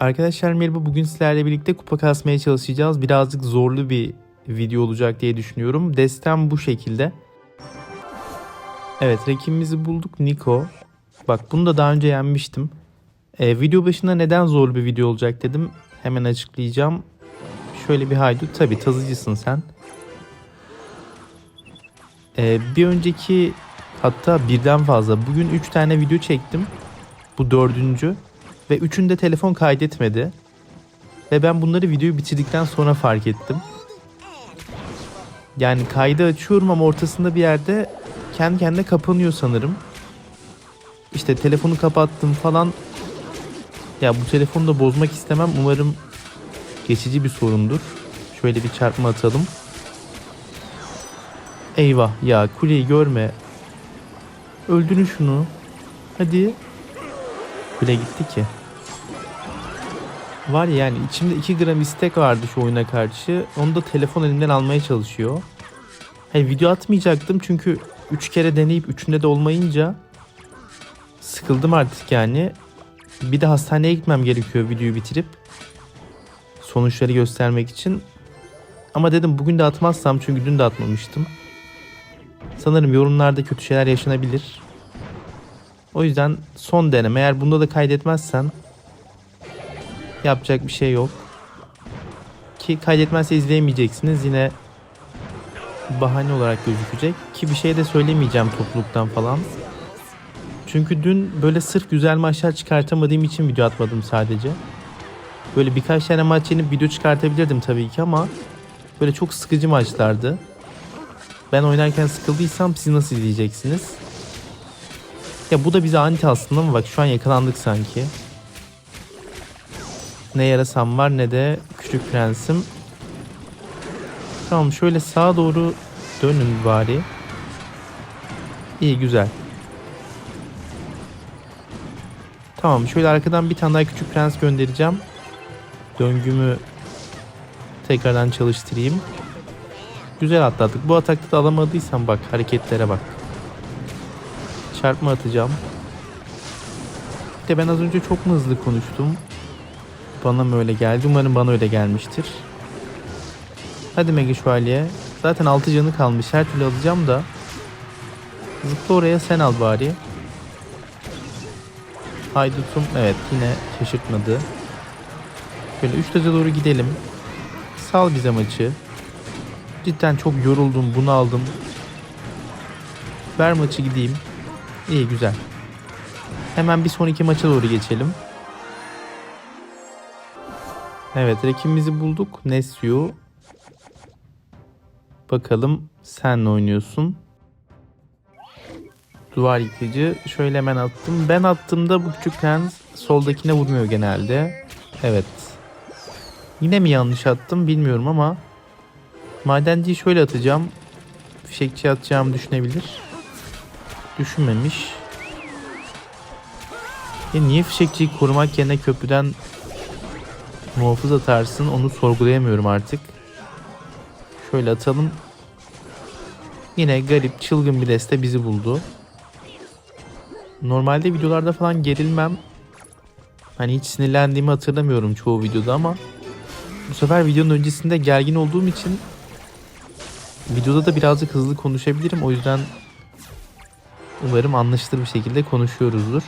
Arkadaşlar merhaba bugün sizlerle birlikte kupa kasmaya çalışacağız. Birazcık zorlu bir video olacak diye düşünüyorum. Destem bu şekilde. Evet rakibimizi bulduk Niko. Bak bunu da daha önce yenmiştim. Ee, video başında neden zorlu bir video olacak dedim. Hemen açıklayacağım. Şöyle bir haydut. Tabi tazıcısın sen. Ee, bir önceki hatta birden fazla. Bugün 3 tane video çektim. Bu dördüncü. Ve üçünde telefon kaydetmedi. Ve ben bunları videoyu bitirdikten sonra fark ettim. Yani kaydı açıyorum ama ortasında bir yerde kendi kendine kapanıyor sanırım. İşte telefonu kapattım falan. Ya bu telefonu da bozmak istemem. Umarım geçici bir sorundur. Şöyle bir çarpma atalım. Eyvah ya kuleyi görme. Öldürün şunu. Hadi. Kule gitti ki. Var ya yani içimde 2 gram istek vardı şu oyuna karşı. Onu da telefon elimden almaya çalışıyor. Hayır video atmayacaktım çünkü 3 kere deneyip üçünde de olmayınca sıkıldım artık yani. Bir de hastaneye gitmem gerekiyor videoyu bitirip sonuçları göstermek için. Ama dedim bugün de atmazsam çünkü dün de atmamıştım. Sanırım yorumlarda kötü şeyler yaşanabilir. O yüzden son deneme. Eğer bunda da kaydetmezsen yapacak bir şey yok. Ki kaydetmezse izleyemeyeceksiniz. Yine bahane olarak gözükecek. Ki bir şey de söylemeyeceğim topluluktan falan. Çünkü dün böyle sırf güzel maçlar çıkartamadığım için video atmadım sadece. Böyle birkaç tane maç yenip video çıkartabilirdim tabii ki ama böyle çok sıkıcı maçlardı. Ben oynarken sıkıldıysam siz nasıl izleyeceksiniz? Ya bu da bize anti aslında ama bak şu an yakalandık sanki. Ne yarasam var ne de küçük prensim. Tamam şöyle sağa doğru dönün bari. İyi güzel. Tamam şöyle arkadan bir tane daha küçük prens göndereceğim. Döngümü tekrardan çalıştırayım. Güzel atlattık. Bu atakta da alamadıysam bak hareketlere bak. Çarpma atacağım. De ben az önce çok mu hızlı konuştum? Bana mı öyle geldi? Umarım bana öyle gelmiştir. Hadi Mega Şövalye. Zaten 6 canı kalmış. Her türlü alacağım da. Zıpla oraya sen al bari. Haydutum evet yine şaşırtmadı. Şöyle 3 taca doğru gidelim. Sal bize maçı. Cidden çok yoruldum bunu aldım. Ver maçı gideyim. İyi güzel. Hemen bir sonraki maça doğru geçelim. Evet rakibimizi bulduk. Nesyu. Bakalım sen oynuyorsun? Duvar yıkıcı. Şöyle hemen attım. Ben attığımda bu küçük prens soldakine vurmuyor genelde. Evet. Yine mi yanlış attım bilmiyorum ama madenciyi şöyle atacağım. Fişekçi atacağımı düşünebilir. Düşünmemiş. Ya niye fişekçiyi korumak yerine köprüden muhafız atarsın onu sorgulayamıyorum artık. Şöyle atalım. Yine garip çılgın bir deste bizi buldu. Normalde videolarda falan gerilmem. Hani hiç sinirlendiğimi hatırlamıyorum çoğu videoda ama bu sefer videonun öncesinde gergin olduğum için videoda da birazcık hızlı konuşabilirim. O yüzden umarım anlaşılır bir şekilde konuşuyoruzdur.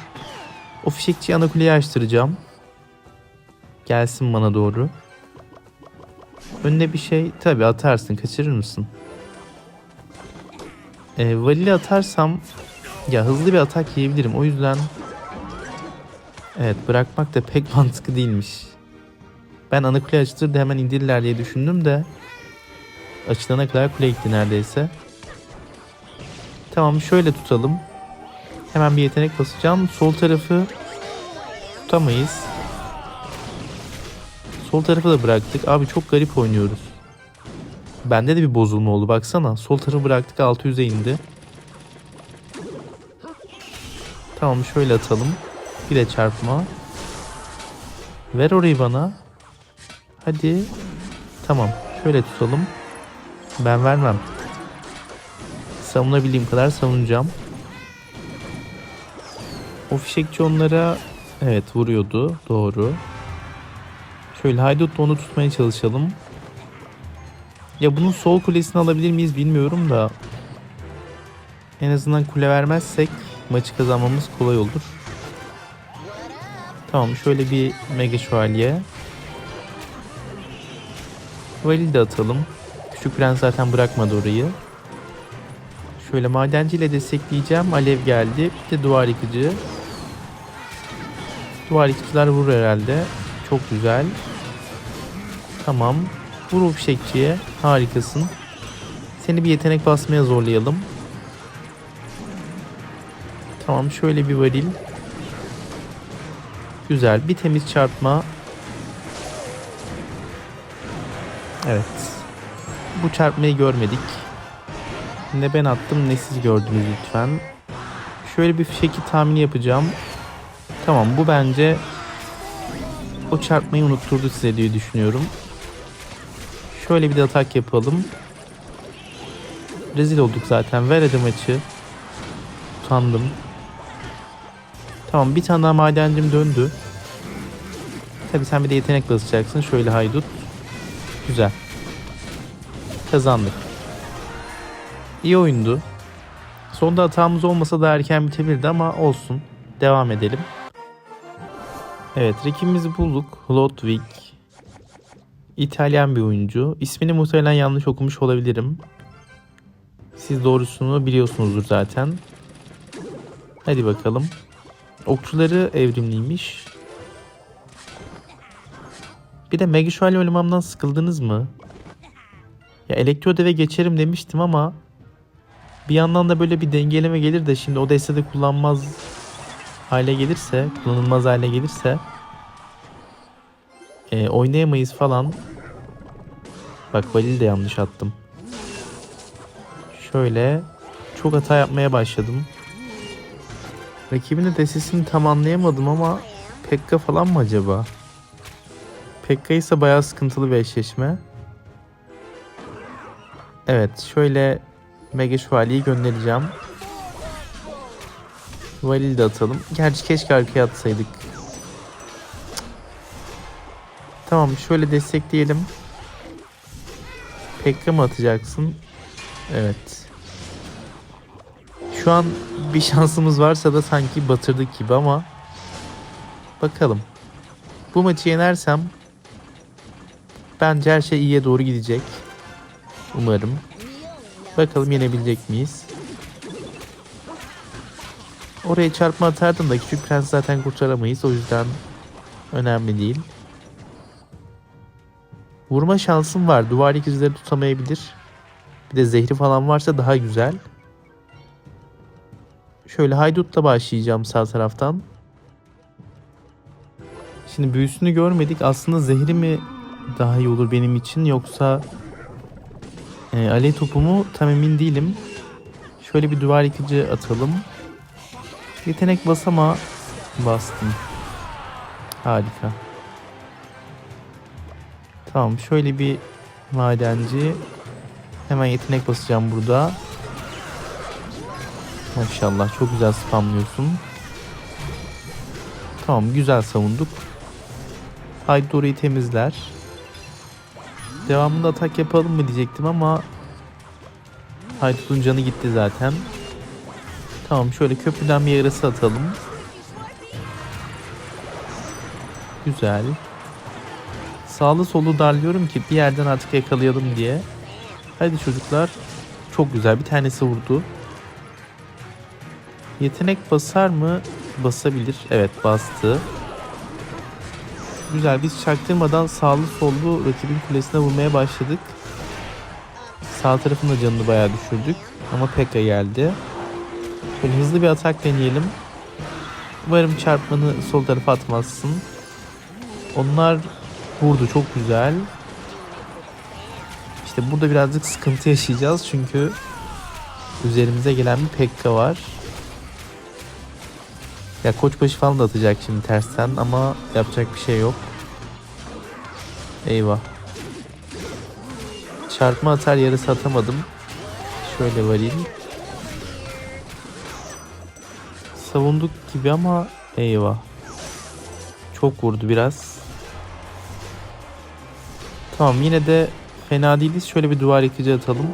O fişekçi ana kuleyi açtıracağım. Gelsin bana doğru. Önüne bir şey tabi atarsın kaçırır mısın? Ee, valili atarsam ya hızlı bir atak yiyebilirim. O yüzden evet bırakmak da pek mantıklı değilmiş. Ben ana kule açtırdı hemen indirirler diye düşündüm de açılana kadar kule gitti neredeyse. Tamam şöyle tutalım. Hemen bir yetenek basacağım. Sol tarafı tutamayız. Sol tarafı da bıraktık. Abi çok garip oynuyoruz. Bende de bir bozulma oldu baksana. Sol tarafı bıraktık 600'e indi. Tamam şöyle atalım. Bir de çarpma. Ver orayı bana. Hadi. Tamam. Şöyle tutalım. Ben vermem. Savunabildiğim kadar savunacağım. O fişekçi onlara evet vuruyordu. Doğru. Şöyle haydutla onu tutmaya çalışalım. Ya bunun sol kulesini alabilir miyiz bilmiyorum da. En azından kule vermezsek maçı kazanmamız kolay olur. Tamam şöyle bir mega şövalye. Valil de atalım. Küçük prens zaten bırakmadı orayı. Şöyle madenciyle destekleyeceğim. Alev geldi. Bir de duvar yıkıcı. Duvar yıkıcılar vurur herhalde. Çok güzel. Tamam. Vur o fişekçiye. Harikasın. Seni bir yetenek basmaya zorlayalım. Tamam şöyle bir varil. Güzel. Bir temiz çarpma. Evet. Bu çarpmayı görmedik. Ne ben attım ne siz gördünüz lütfen. Şöyle bir fişeki tahmini yapacağım. Tamam bu bence o çarpmayı unutturdu size diye düşünüyorum. Şöyle bir de atak yapalım. Rezil olduk zaten. Ver hadi maçı. Utandım. Tamam bir tane daha madencim döndü. Tabi sen bir de yetenek basacaksın. Şöyle haydut. Güzel. Kazandık. İyi oyundu. Sonda hatamız olmasa da erken bitebilirdi ama olsun. Devam edelim. Evet rakibimizi bulduk. Ludwig. İtalyan bir oyuncu. İsmini muhtemelen yanlış okumuş olabilirim. Siz doğrusunu biliyorsunuzdur zaten. Hadi bakalım. Okçuları evrimliymiş. Bir de Şövalye oynamamdan sıkıldınız mı? Ya elektro deve geçerim demiştim ama bir yandan da böyle bir dengeleme gelir de şimdi o destede kullanmaz hale gelirse, kullanılmaz hale gelirse e, oynayamayız falan. Bak Valil de yanlış attım. Şöyle çok hata yapmaya başladım. Rakibin de destesini tam anlayamadım ama Pekka falan mı acaba? Pekka ise bayağı sıkıntılı bir eşleşme. Evet şöyle Mega Şövalye'yi göndereceğim. Valil'i de atalım. Gerçi keşke arkaya atsaydık. Tamam şöyle destekleyelim. Pekka mı atacaksın? Evet. Şu an bir şansımız varsa da sanki batırdık gibi ama bakalım. Bu maçı yenersem bence her şey iyiye doğru gidecek. Umarım. Bakalım yenebilecek miyiz? Oraya çarpma atardım da küçük prens zaten kurtaramayız. O yüzden önemli değil. Vurma şansım var. Duvar ikizleri tutamayabilir. Bir de zehri falan varsa daha güzel. Şöyle haydutla başlayacağım sağ taraftan. Şimdi büyüsünü görmedik. Aslında zehri mi daha iyi olur benim için yoksa e, alev topu mu tam emin değilim. Şöyle bir duvar yıkıcı atalım. Yetenek basama bastım. Harika. Tamam şöyle bir madenci. Hemen yetenek basacağım burada. Maşallah çok güzel spamlıyorsun. Tamam güzel savunduk. Haydi orayı temizler. Devamında atak yapalım mı diyecektim ama Haydut'un canı gitti zaten. Tamam şöyle köprüden bir yarısı atalım. Güzel. Sağlı solu darlıyorum ki bir yerden artık yakalayalım diye. Hadi çocuklar. Çok güzel bir tanesi vurdu. Yetenek basar mı? Basabilir. Evet bastı. Güzel biz çaktırmadan sağlı sollu rakibin kulesine vurmaya başladık. Sağ tarafın da canını bayağı düşürdük. Ama Pekka geldi. Böyle hızlı bir atak deneyelim. Umarım çarpmanı sol tarafa atmazsın. Onlar vurdu çok güzel. İşte burada birazcık sıkıntı yaşayacağız çünkü üzerimize gelen bir Pekka var. Ya koçbaşı falan da atacak şimdi tersten ama yapacak bir şey yok. Eyvah. Çarpma atar yarısı atamadım. Şöyle varayım. Savunduk gibi ama eyvah. Çok vurdu biraz. Tamam yine de fena değiliz. Şöyle bir duvar yıkıcı atalım.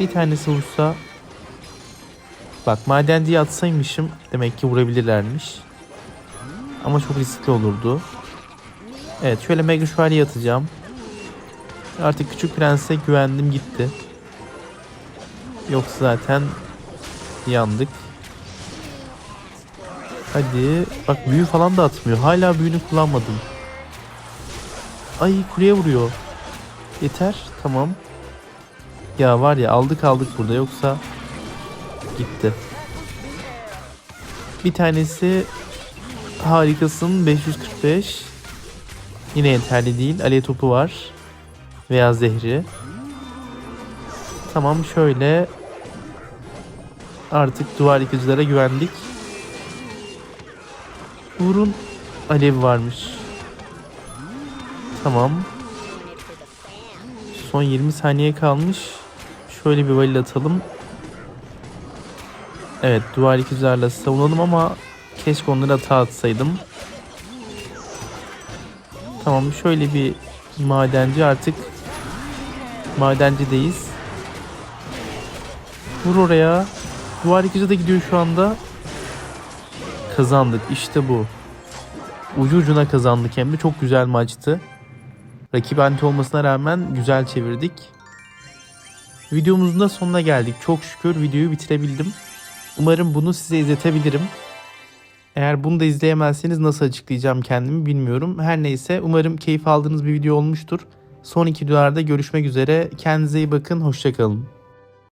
Bir tanesi vursa... Bak madenciye atsaymışım demek ki vurabilirlermiş. Ama çok riskli olurdu. Evet şöyle mega şövalye atacağım. Artık küçük prense güvendim gitti. Yoksa zaten yandık. Hadi. Bak büyü falan da atmıyor. Hala büyünü kullanmadım. Ay kuleye vuruyor. Yeter. Tamam. Ya var ya aldık aldık burada yoksa gitti. Bir tanesi harikasın 545. Yine yeterli değil. Alev topu var. Veya zehri. Tamam şöyle. Artık duvar yıkıcılara güvendik. Vurun. Alev varmış. Tamam. Son 20 saniye kalmış. Şöyle bir valil atalım. Evet duvar yıkıcılarla savunalım ama keşke onları hata atsaydım. Tamam şöyle bir madenci artık madencideyiz. Vur oraya. Duvar yıkıcı da gidiyor şu anda. Kazandık işte bu. Ucu ucuna kazandık hem de çok güzel maçtı. Rakip anti olmasına rağmen güzel çevirdik. Videomuzun da sonuna geldik. Çok şükür videoyu bitirebildim. Umarım bunu size izletebilirim. Eğer bunu da izleyemezseniz nasıl açıklayacağım kendimi bilmiyorum. Her neyse umarım keyif aldığınız bir video olmuştur. Son iki videolarda görüşmek üzere. Kendinize iyi bakın. Hoşçakalın.